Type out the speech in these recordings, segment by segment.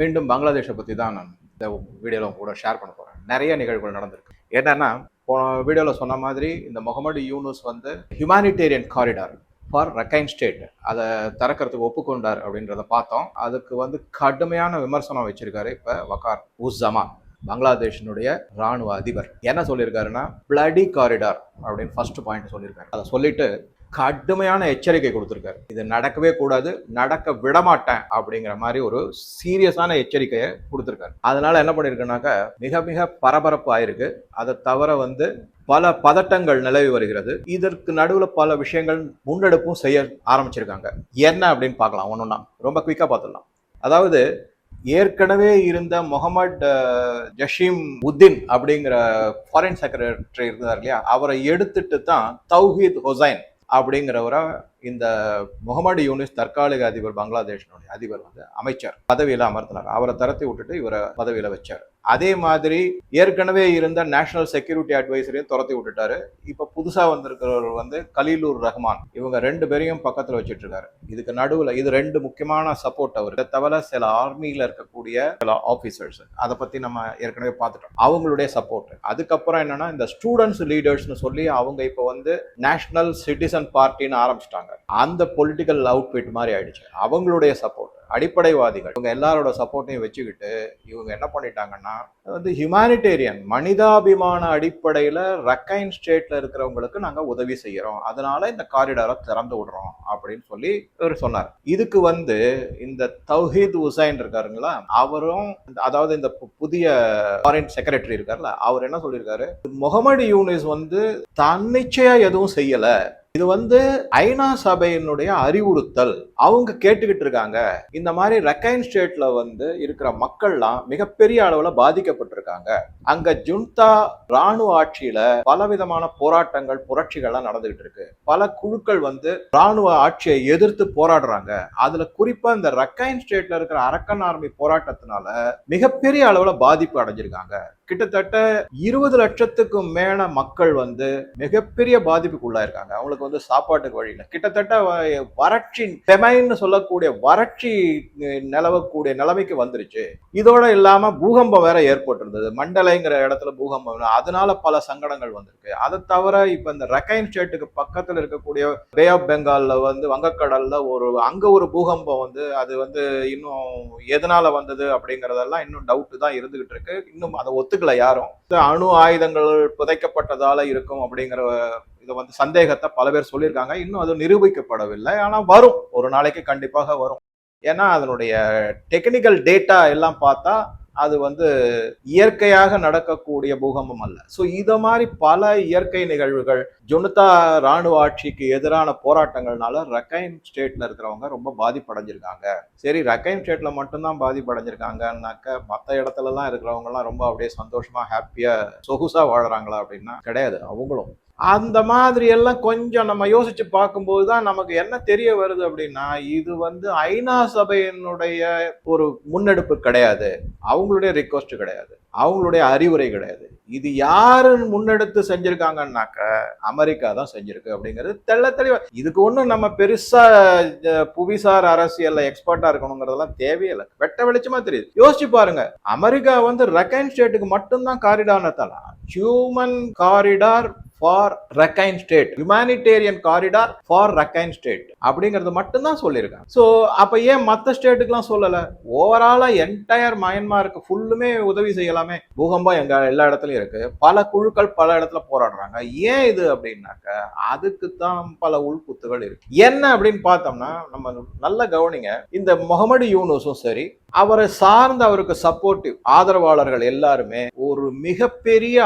மீண்டும் பங்களாதேஷை பற்றி தான் நான் இந்த வீடியோவில் கூட ஷேர் பண்ண போகிறேன் நிறைய நிகழ்வுகள் நடந்திருக்கு. என்னென்னா போன வீடியோவில் சொன்ன மாதிரி இந்த முகமது யூனுஸ் வந்து humanitarian corridor for Rakhine state அதை திறக்கிறதுக்கு ஒப்புக்கொண்டார் அப்படின்றத பார்த்தோம். அதுக்கு வந்து கடுமையான விமர்சனம் வச்சிருக்காரு இப்போ வக்கார் உஸ் ஜமான் பங்களாதேஷினுடைய ராணுவ அதிபர். என்ன சொல்லியிருக்காருன்னா பிளடி காரிடார் அப்படின்னு ஃபர்ஸ்ட் பாயிண்ட் சொல்லியிருக்காரு அதை சொல்லிட்டு கடுமையான எச்சரிக்கை கொடுத்துருக்காரு. இது நடக்கவே கூடாது நடக்க விடமாட்டேன் அப்படிங்கிற மாதிரி ஒரு சீரியஸான எச்சரிக்கையை கொடுத்துருக்காரு. அதனால என்ன பண்ணியிருக்குனாக்கா மிக மிக பரபரப்பு ஆயிருக்கு. அதை தவிர வந்து பல பதட்டங்கள் நிலவி வருகிறது. இதற்கு நடுவில் பல விஷயங்கள் முன்னெடுப்பும் செய்ய ஆரம்பிச்சிருக்காங்க. என்ன அப்படின்னு பார்க்கலாம் ஒன்றுன்னா ரொம்ப குயிக்காக பார்த்துடலாம். அதாவது ஏற்கனவே இருந்த முகமது ஜஷீம் உத்தின் அப்படிங்கிற ஃபாரின் செக்ரட்டரி இருந்தார் இல்லையா? அவரை எடுத்துட்டு தான் தௌஹீத் ஹொசைன் அப்படிங்கிறவரை இந்த முகமது யூனிஸ் தற்காலிக அதிபர் பங்களாதேஷனுடைய அதிபர் வந்து அமைச்சர் பதவியில் அமர்த்தினார். அவரை தரத்தி விட்டுட்டு இவரை பதவியில் வச்சார். அதே மாதிரி ஏற்கனவே இருந்த நேஷனல் செக்யூரிட்டி அட்வைசரையும் துரத்தி விட்டுட்டாரு. இப்போ புதுசாக வந்திருக்கிறவர் வந்து கலீலூர் ரஹ்மான். இவங்க ரெண்டு பேரையும் பக்கத்தில் வச்சுட்டு இருக்காரு இதுக்கு நடுவில் இது ரெண்டு முக்கியமான சப்போர்ட் அவர். இதை தவிர சில ஆர்மியில் இருக்கக்கூடிய சில ஆஃபீஸர்ஸ் அதை பற்றி நம்ம ஏற்கனவே பார்த்துட்டோம். அவங்களுடைய சப்போர்ட் அதுக்கப்புறம் என்னன்னா இந்த ஸ்டூடெண்ட்ஸ் லீடர்ஸ்னு சொல்லி அவங்க இப்போ வந்து நேஷனல் சிட்டிசன் பார்ட்டின்னு ஆரம்பிச்சிட்டாங்க. அந்த பொலிட்டிக்கல் அவுட்ஃபிட் மாதிரி ஆயிடுச்சு. அவங்களுடைய சப்போர்ட் அடிப்படைவாதிகள் இவங்க எல்லாரோட சப்போர்ட்டையும் வச்சுக்கிட்டு இவங்க என்ன பண்ணிட்டாங்கன்னா வந்து ஹியூமானிட்டேரியன் மனிதாபிமான அடிப்படையில் ரக்கைன் ஸ்டேட்ல இருக்கிறவங்களுக்கு நாங்கள் உதவி செய்கிறோம் அதனால இந்த காரிடாரை திறந்து விடுறோம் அப்படின்னு சொல்லி இவர் சொன்னார். இதுக்கு வந்து இந்த தௌஹீத் உசைன் இருக்காருங்களா அவரும் அதாவது இந்த பு- புதிய ஃபாரின் செக்ரட்டரி இருக்கார்ல அவர் என்ன சொல்லியிருக்காரு முகமது யூனிஸ் வந்து தன்னிச்சையா எதுவும் செய்யலை. இது வந்து ஐநா சபையினுடைய அறிவுறுத்தல். அவங்க கேட்டுக்கிட்டு இருக்காங்க. இந்த மாதிரி ரெக்கைன் ஸ்டேட்ல வந்து இருக்கிற மக்கள்லாம் மிகப்பெரிய அளவுல பாதிக்கப்பட்டிருக்காங்க. அங்க ஜுன்தா ராணுவ ஆட்சியில பலவிதமான போராட்டங்கள் புரட்சிகள்லாம் நடந்துகிட்டு இருக்கு. பல குழுக்கள் வந்து ராணுவ ஆட்சியை எதிர்த்து போராடுறாங்க. அதுல குறிப்பா இந்த ரக்கைன் ஸ்டேட்ல இருக்கிற அரக்கன் ஆர்மி போராட்டத்தினால மிகப்பெரிய அளவுல பாதிப்பு அடைஞ்சிருக்காங்க. கிட்டத்தட்ட இருபது லட்சத்துக்கும் மேல மக்கள் வந்து மிகப்பெரிய பாதிப்புக்குள்ளாயிருக்காங்க அவங்களுக்கு வந்து சாப்பாட்டுக்கு வழியில் கிட்டத்தட்ட வறட்சி பெமைன்னு சொல்லக்கூடிய வறட்சி நிலவக்கூடிய நிலைமைக்கு வந்துருச்சு. இதோட இல்லாம பூகம்பம் வேற ஏற்பட்டிருந்தது. மண்டலைங்கிற இடத்துல பூகம்பம் அதனால பல சங்கடங்கள் வந்திருக்கு. அதை தவிர இப்ப இந்த ரக்கைன் ஸ்டேட்டுக்கு பக்கத்துல இருக்கக்கூடிய பே ஆஃப் பெங்கால்ல வந்து வங்கக்கடல்ல ஒரு அங்க ஒரு பூகம்பம் வந்து அது வந்து இன்னும் எதனால வந்தது அப்படிங்கறதெல்லாம் இன்னும் டவுட் தான் இருந்துகிட்டு இருக்கு. இன்னும் அதை ஒத்து ஒத்துக்கல யாரும் அணு ஆயுதங்கள் புதைக்கப்பட்டதால இருக்கும் அப்படிங்கிற இதை வந்து சந்தேகத்தை பல பேர் சொல்லியிருக்காங்க. இன்னும் அது நிரூபிக்கப்படவில்லை. ஆனால் வரும். ஒரு நாளைக்கு கண்டிப்பாக வரும். ஏன்னா அதனுடைய டெக்னிக்கல் டேட்டா எல்லாம் பார்த்தா அது வந்து இயற்கையாக நடக்கக்கூடிய பூகம்பம் அல்ல. ஸோ இதை மாதிரி பல இயற்கை நிகழ்வுகள் ஜுனதா ராணுவ ஆட்சிக்கு எதிரான போராட்டங்கள்னால ரக்கைன் ஸ்டேட்ல இருக்கிறவங்க ரொம்ப பாதிப்படைஞ்சிருக்காங்க. சரி ரக்கைன் ஸ்டேட்ல மட்டும்தான் பாதிப்படைஞ்சிருக்காங்கன்னாக்க மற்ற இடத்துலலாம் இருக்கிறவங்கலாம் ரொம்ப அப்படியே சந்தோஷமா ஹாப்பியா சொகுசா வாழுறாங்களா அப்படின்னா கிடையாது. அவங்களும் அந்த மாதிரி எல்லாம் கொஞ்சம் நம்ம யோசிச்சு பார்க்கும்போது தான் நமக்கு என்ன தெரிய வருது அப்படின்னா இது வந்து ஐநா சபையினுடைய ஒரு முன்னெடுப்பு கிடையாது. அவங்களுடைய ரிக்வஸ்ட் கிடையாது. அவங்களுடைய அறிவுரை கிடையாது. இது யாரு முன்னெடுத்து செஞ்சிருக்காங்கன்னாக்க அமெரிக்கா தான் செஞ்சிருக்கு அப்படிங்கிறது தெள்ள தெளிவா. இதுக்கு ஒன்றும் நம்ம பெருசா புவிசார் அரசியல்ல எக்ஸ்பர்ட்டா இருக்கணுங்கிறதெல்லாம் தேவையில்லை வெட்ட வெளிச்சமா தெரியுது. யோசிச்சு பாருங்க. அமெரிக்கா வந்து ரக்கைன் ஸ்டேட்டுக்கு மட்டும்தான் காரிடார் தரலாம் human corridor for Rakhine state, humanitarian corridor for Rakhine state. அப்படிங்கிறது மட்டும்தான் சொல்லியிருக்காங்க. ஸோ அப்போ ஏன் மற்ற ஸ்டேட்டுக்கெலாம் சொல்லலை? ஓவராலாக என்டையர் மயன்மாருக்கு ஃபுல்லுமே உதவி செய்யலாமே. பூகம்பம் எங்க எல்லா இடத்துலயும் இருக்கு. பல குழுக்கள் பல இடத்துல போராடுறாங்க. ஏன் இது அப்படின்னாக்க அதுக்கு தான் பல உள்குத்துகள் இருக்கு. என்ன அப்படின்னு பார்த்தோம்னா நம்ம நல்ல கவனிங்க. இந்த முகமது யூனுஸும் சரி அவரை சார்ந்த அவருக்கு சப்போர்ட்டிவ் ஆதரவாளர்கள் எல்லாருமே ஒரு மிகப்பெரிய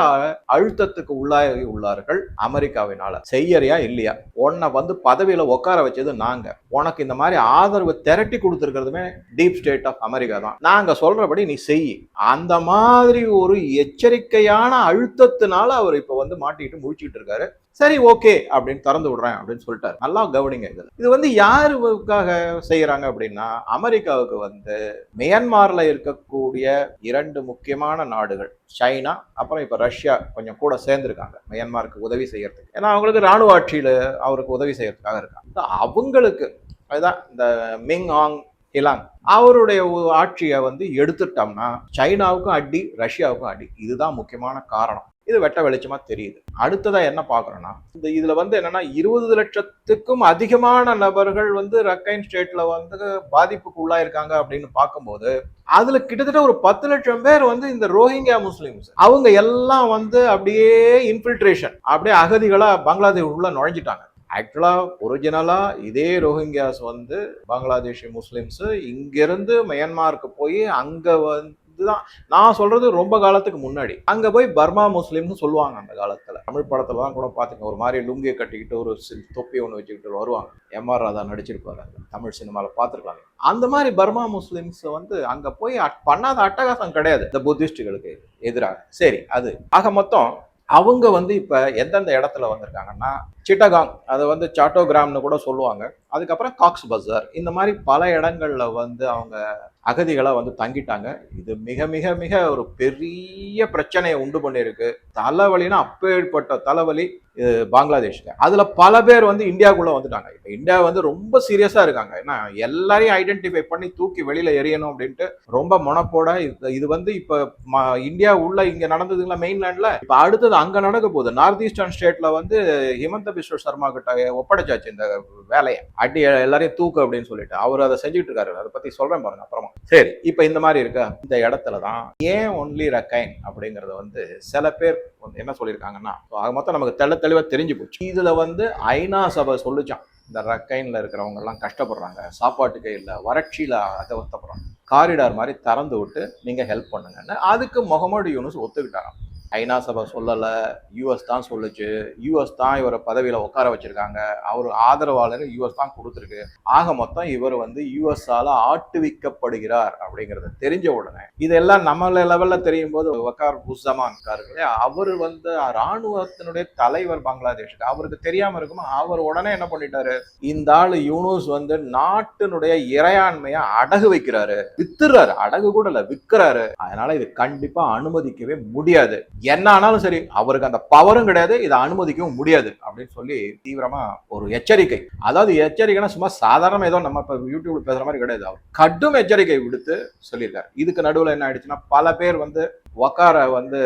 அழுத்தத்துக்கு உள்ளாகி உள்ளார்கள் அமெரிக்காவினால. செய்யறியா இல்லையா? உன்னை வந்து பதவியில உட்கார வச்சது நாங்க. உனக்கு இந்த மாதிரி ஆதரவு திரட்டி கொடுத்துருக்கிறதுமே டீப் ஸ்டேட் ஆஃப் அமெரிக்கா தான். நாங்க சொல்றபடி நீ செய். அந்த மாதிரி ஒரு எச்சரிக்கையான அழுத்தத்தினால அவர் இப்ப வந்து மாட்டிக்கிட்டு முழிச்சிட்டு இருக்காரு. சரி ஓகே அப்படின்னு திறந்து விடுறேன் அப்படின்னு சொல்லிட்டாரு. நல்லா கவனிங்க இது இது வந்து யாருக்காக செய்யறாங்க அப்படின்னா அமெரிக்காவுக்கு வந்து மியான்மார்ல இருக்கக்கூடிய இரண்டு முக்கியமான நாடுகள் சைனா அப்புறம் இப்போ ரஷ்யா கொஞ்சம் கூட சேர்ந்துருக்காங்க மியான்மாருக்கு உதவி செய்யறதுக்கு. ஏன்னா அவங்களுக்கு ராணுவ ஆட்சியில் அவருக்கு உதவி செய்யறதுக்காக இருக்காங்க. அவங்களுக்கு அதுதான் இந்த மிங் ஆங் இலாங் அவருடைய ஆட்சியை வந்து எடுத்துட்டோம்னா சைனாவுக்கும் அடி ரஷ்யாவுக்கும் அடி. இதுதான் முக்கியமான காரணம். இது வெட்ட வெளிச்சமா தெரியுது. அடுத்ததா என்ன பார்க்குறோன்னா இந்த இதுல வந்து என்னன்னா இருபது லட்சத்துக்கும் அதிகமான நபர்கள் வந்து ரக்கைன் ஸ்டேட்ல வந்து பாதிப்புக்கு உள்ளாயிருக்காங்க அப்படின்னு பார்க்கும்போது அதுல கிட்டத்தட்ட ஒரு பத்து லட்சம் பேர் வந்து இந்த ரோஹிங்கியா முஸ்லிம்ஸ். அவங்க எல்லாம் வந்து அப்படியே இன்ஃபில்ட்ரேஷன் அப்படியே அகதிகளா பங்களாதேஷ் உள்ள நுழைஞ்சிட்டாங்க. ஆக்சுவலா ஒரிஜினலா இதே ரோஹிங்கியாஸ் வந்து பங்களாதேஷி முஸ்லிம்ஸ் இங்கிருந்து மியான்மாருக்கு போய் அங்க வந்து இதுதான். நான் சொல்றது ரொம்ப காலத்துக்கு முன்னாடி. அங்க போய் பர்மா முஸ்லீம்னு சொல்லுவாங்க அந்த காலத்துல. தமிழ் படத்துல தான் கூட பாத்துங்க. ஒரு மாதிரி லுங்கியை கட்டிக்கிட்டு ஒரு தொப்பி ஒன்று வச்சுக்கிட்டு வருவாங்க. எம் ஆர் ராதா நடிச்சிருப்பாரு தமிழ் சினிமாவில் பார்த்துருக்காங்க அந்த மாதிரி பர்மா முஸ்லிம்ஸ் வந்து அங்க போய் அட்- பண்ணாத அட்டகாசம் கிடையாது. இந்த புத்திஸ்டுகளுக்கு எதிராக. சரி அது. ஆக மொத்தம் அவங்க வந்து இப்ப எந்தெந்த இடத்துல வந்திருக்காங்கன்னா சிட்டகாங் அதை வந்து சாட்டோகிராம்னு கூட சொல்லுவாங்க. அதுக்கப்புறம் காக்ஸ் பஜார். இந்த மாதிரி பல இடங்கள்ல வந்து அவங்க அகதிகளாக வந்து தங்கிட்டாங்க. இது மிக மிக மிக ஒரு பெரிய பிரச்சனையை உண்டு பண்ணியிருக்கு. தலைவலினா அப்பேற்பட்ட தலைவலி இது பங்களாதேஷ்க்கு அதில் பல பேர் வந்து இந்தியாவுக்குள்ளே வந்துட்டாங்க. இப்போ இந்தியா வந்து ரொம்ப சீரியஸாக இருக்காங்க. ஏன்னா எல்லாரையும் ஐடென்டிஃபை பண்ணி தூக்கி வெளியில் எறியணும் அப்படின்ட்டு ரொம்ப முனப்போட இது- வந்து இப்போ ம- இந்தியா உள்ள இங்கே நடந்ததுங்களா மெயின்லேண்டில் இப்போ அடுத்தது அங்கே நடக்க போகுது. நார்த் ஈஸ்டர்ன் ஸ்டேட்டில் வந்து ஹிமந்த பிஸ்வ சர்மா கிட்ட ஒப்படைச்சாச்சு இந்த வேலையை. அடி எல்லாரையும் தூக்கு அப்படின்னு சொல்லிட்டு. அவர் அதை செஞ்சுட்டு இருக்காரு. அதை பற்றி சொல்கிறேன் பாருங்க அப்புறமா. சரி. இப்ப இந்த மாதிரி இருக்க. இந்த இடத்துல தான் ஏன் ஒன்லி ரக்கைன் அப்படிங்கறத வந்து சில பேர் வந்து என்ன சொல்லியிருக்காங்கன்னா ஆக மொத்தம் நமக்கு தெள்ள தெளிவா தெரிஞ்சு போச்சு. இதுல வந்து ஐநா சபை சொல்லுச்சான். இந்த ரக்கைன்ல இருக்கிறவங்க எல்லாம் கஷ்டப்படுறாங்க. சாப்பாட்டுக்கே இல்லை வறட்சியில அதவத்தப்படுறாங்க காரிடார் மாதிரி திறந்து விட்டு நீங்க ஹெல்ப் பண்ணுங்கன்னு அதுக்கு முகமது யூனுஸ் ஒத்துக்கிட்டாராம். ஐநா சபை சொல்லலை யூஎஸ் தான் சொல்லுச்சு. யூஎஸ் தான் இவரை பதவியில் உட்கார வச்சிருக்காங்க. அவர் ஆதரவாளர் யூஎஸ் தான் கொடுத்துருக்கு. ஆக மொத்தம் இவர் வந்து யூஎஸ் ஆட்டுவிக்கப்படுகிறார் அப்படிங்கிறது தெரிஞ்ச உடனே. இதெல்லாம் நம்ம லெவலில் தெரியும் போது வக்கார் புஸ்ஸமான் இருக்காரு இல்லையா? அவர் வந்து ராணுவத்தினுடைய தலைவர் பங்களாதேஷுக்கு. அவருக்கு தெரியாமல் இருக்குமா? அவர் உடனே என்ன பண்ணிட்டாரு? இந்த ஆள் யூனூஸ் வந்து நாட்டினுடைய இறையாண்மையை அடகு வைக்கிறாரு. வித்துறாரு. அடகு கூட இல்லை விற்கிறாரு. அதனால இது கண்டிப்பாக அனுமதிக்கவே முடியாது. என்ன ஆனாலும் சரி அவருக்கு அந்த பவரும் கிடையாது இதை அனுமதிக்கவும் முடியாது அப்படின்னு சொல்லி தீவிரமா ஒரு எச்சரிக்கை. அதாவது எச்சரிக்கைனா சும்மா சாதாரண ஏதோ நம்ம இப்போ யூடியூப்ல பேசுற மாதிரி கிடையாது. அவர் கடும் எச்சரிக்கை விடுத்து சொல்லியிருக்காரு. இதுக்கு நடுவில் என்ன ஆயிடுச்சுன்னா பல பேர் வந்து வக்கார வந்து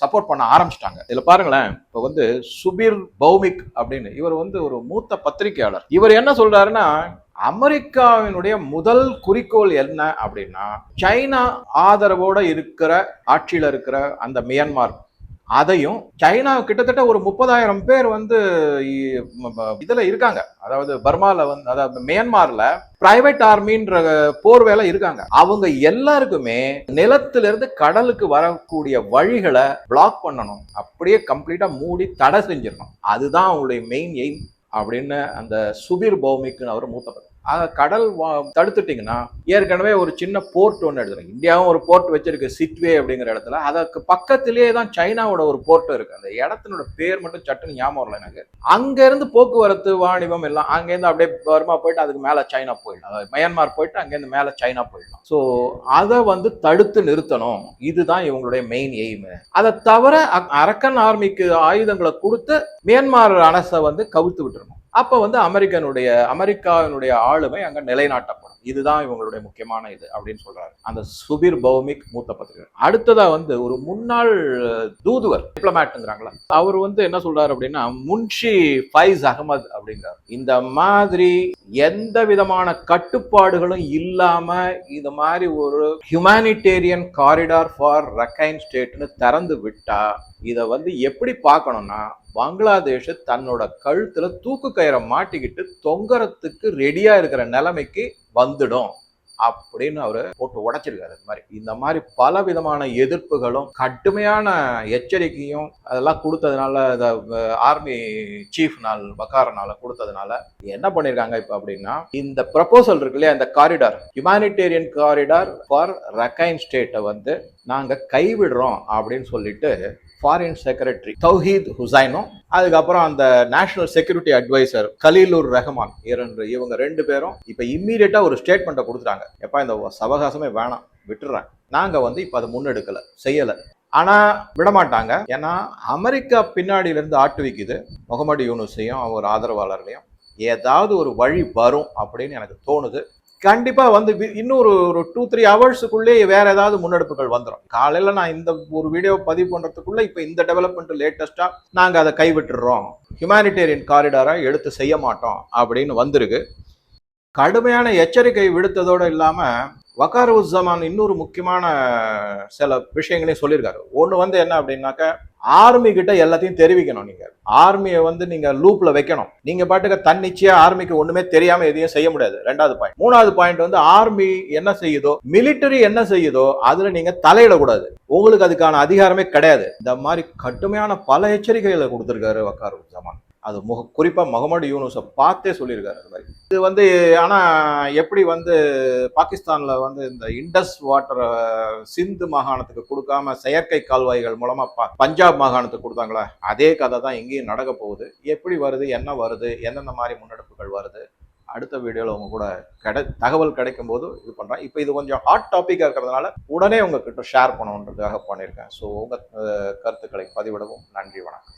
சப்போர்ட் பண்ண ஆரம்பிச்சிட்டாங்க. இதுல பாருங்களேன் இப்போ வந்து சுபீர் பௌமிக் அப்படின்னு இவர் வந்து ஒரு மூத்த பத்திரிகையாளர். இவர் என்ன சொல்றாருன்னா அமெரிக்காவினுடைய முதல் குறிக்கோள் என்ன அப்படின்னா சைனா ஆதரவோட இருக்கிற ஆட்சியில் இருக்கிற அந்த மியான்மார். அதையும் சைனா கிட்டத்தட்ட ஒரு முப்பதாயிரம் பேர் வந்து இ- இதுல இருக்காங்க. அதாவது பர்மால வந்து அதாவது மியான்மார்ல பிரைவேட் ஆர்மின்ற போர் வேலை இருக்காங்க. அவங்க எல்லாருக்குமே நிலத்திலிருந்து கடலுக்கு வரக்கூடிய வழிகளை பிளாக் பண்ணணும். அப்படியே கம்ப்ளீட்டா மூடி தடை செஞ்சிடணும். அதுதான் அவங்களுடைய மெயின் எய்ம் அப்படின்னு அந்த சுபீர் பௌமிக்குன்னு அவர் மூத்தப்பட்டார் ஆக கடல் வா- தடுத்துட்டீங்கன்னா ஏற்கனவே ஒரு சின்ன போர்ட் ஒன்று எடுத்துருங்க. இந்தியாவும் ஒரு போர்ட் வச்சிருக்கு சிட்வே அப்படிங்கிற இடத்துல. அதற்கு பக்கத்திலேயே தான் சைனாவோட ஒரு போர்ட் இருக்கு. அந்த இடத்தினோட பேர் மட்டும் சட்டுன்னு ஞாபகம் வரல எனக்கு. அங்கேருந்து போக்குவரத்து வாணிபம் எல்லாம் அங்கேருந்து அப்படியே பர்மா போயிட்டு அதுக்கு மேலே சைனா போயிடலாம். அதாவது மயன்மார் போயிட்டு அங்கேருந்து மேலே சைனா போயிடலாம். ஸோ அதை வந்து தடுத்து நிறுத்தணும். இதுதான் இவங்களுடைய மெயின் எய்ம் அதை தவிர அரக்கன் ஆர்மிக்கு ஆயுதங்களை கொடுத்து மியான்மார் அரசை வந்து கவிழ்த்து விட்டுருணும் அப்ப வந்து அமெரிக்கனுடைய அமெரிக்காவினுடைய ஆளுமை அங்க நிலைநாட்டப்படும். இதுதான் இவங்களுடைய முக்கியமான இது அப்படின்னு சொல்றாரு. அந்த சுபீர் பௌமிக் மூத்த பத்திரிகை அடுத்ததா வந்து ஒரு முன்னாள் தூதுவர் டிப்ளமேட்டுங்கிறாங்களா அவர் வந்து என்ன சொல்றாரு அப்படின்னா முன்ஷி ஃபைஸ் அகமது அப்படிங்கிறார். இந்த மாதிரி எந்த விதமான கட்டுப்பாடுகளும் இல்லாம இந்த மாதிரி ஒரு ஹியூமானிட்டேரியன் காரிடார் ஃபார் ரக்கைன் ஸ்டேட்னு திறந்து விட்டா இதை வந்து எப்படி பார்க்கணும்னா பங்களாதேஷ் தன்னோட கழுத்துல தூக்கு கயிறை மாட்டிக்கிட்டு தொங்கறதுக்கு ரெடியா இருக்கிற நிலைமைக்கு வந்துடும் அப்படின்னு அவரு போட்டு உடைச்சிருக்காரு இந்த மாதிரி. இந்த மாதிரி பல விதமான எதிர்ப்புகளும் கடுமையான எச்சரிக்கையும் அதெல்லாம் கொடுத்ததுனால ஆர்மி சீஃப் நாள் வக்காரனால கொடுத்ததுனால என்ன பண்ணிருக்காங்க இப்ப அப்படின்னா இந்த ப்ரப்போசல் இருக்கு இல்லையா இந்த corridor humanitarian corridor for Rakhine ஸ்டேட்டை வந்து நாங்க கைவிடுறோம் அப்படின்னு சொல்லிட்டு ஃபாரின் செக்ரட்டரி தௌஹீத் ஹுசைனும் அதுக்கப்புறம் அந்த national security adviser Khalilur Rahman இரண்டு இவங்க ரெண்டு பேரும் இப்போ இம்மீடியட்டா ஒரு ஸ்டேட்மெண்ட்டை கொடுத்துட்டாங்க. எப்பா இந்த சவகாசமே வேணாம் விட்டுறாங்க நாங்கள் வந்து இப்போ அதை முன்னெடுக்கலை செய்யலை. ஆனால் விடமாட்டாங்க. ஏன்னா அமெரிக்கா பின்னாடியிலேருந்து ஆட்டு வைக்குது முகமது யூனுஸையும் அவர் ஆதரவாளர்களையும். ஏதாவது ஒரு வழி வரும் அப்படின்னு எனக்கு தோணுது. கண்டிப்பாக வந்து வி- இன்னொரு ஒரு டூ த்ரீ ஹவர்ஸுக்குள்ளே வேறு ஏதாவது முன்னெடுப்புகள் வந்துடும் காலையில் நான் இந்த ஒரு வீடியோ பதிவு பண்ணுறதுக்குள்ளே இப்போ இந்த டெவலப்மெண்ட் லேட்டஸ்ட்டாக நாங்கள் அதை கைவிட்டுடுறோம் ஹியூமானிட்டேரியன் காரிடாரை எடுத்து செய்ய மாட்டோம் அப்படின்னு வந்திருக்கு. கடுமையான எச்சரிக்கை விடுத்ததோடு இல்லாமல் வக்கார் இன்னொரு முக்கியமான சில விஷயங்களையும் சொல்லியிருக்காரு. ஒன்று வந்து என்ன அப்படின்னாக்க ஆர்மி கிட்ட எல்லாத்தையும் தெரிவிக்கணும் நீங்க. ஆர்மியை வந்து நீங்க லூப்ல வைக்கணும். நீங்க பாட்டுக்கு தன்னிச்சையா ஆர்மிக்கு ஒண்ணுமே தெரியாம எதையும் செய்ய முடியாது. ரெண்டாவது பாயிண்ட் மூணாவது பாயிண்ட் வந்து ஆர்மி என்ன செய்யுதோ மிலிட்டரி என்ன செய்யுதோ அதுல நீங்க தலையிடக்கூடாது. உங்களுக்கு அதுக்கான அதிகாரமே கிடையாது. இந்த மாதிரி கடுமையான பல எச்சரிக்கைகளை கொடுத்திருக்காரு வக்காரு ஜமான் அது முக குறிப்பாக முகமது யூனுஸை பார்த்தே சொல்லியிருக்காரு அது மாதிரி. இது வந்து ஆனால் எப்படி வந்து பாகிஸ்தானில் வந்து இந்த இண்டஸ் வாட்டரை சிந்து மாகாணத்துக்கு கொடுக்காம செயற்கை கால்வாய்கள் மூலமாக ப- பஞ்சாப் மாகாணத்துக்கு கொடுத்தாங்களா? அதே கதை தான் எங்கேயும் நடக்க போகுது. எப்படி வருது என்ன வருது எந்தெந்த மாதிரி முன்னெடுப்புகள் வருது? அடுத்த வீடியோவில் உங்க கூட கிடை தகவல் கிடைக்கும் போது இது பண்ணுறேன் இப்போ இது கொஞ்சம் ஹாட் டாப்பிக்காக இருக்கிறதுனால உடனே உங்ககிட்ட ஷேர் பண்ணணுன்றதுக்காக பண்ணியிருக்கேன். ஸோ உங்கள் கருத்துக்களை பதிவிடவும் நன்றி வணக்கம்.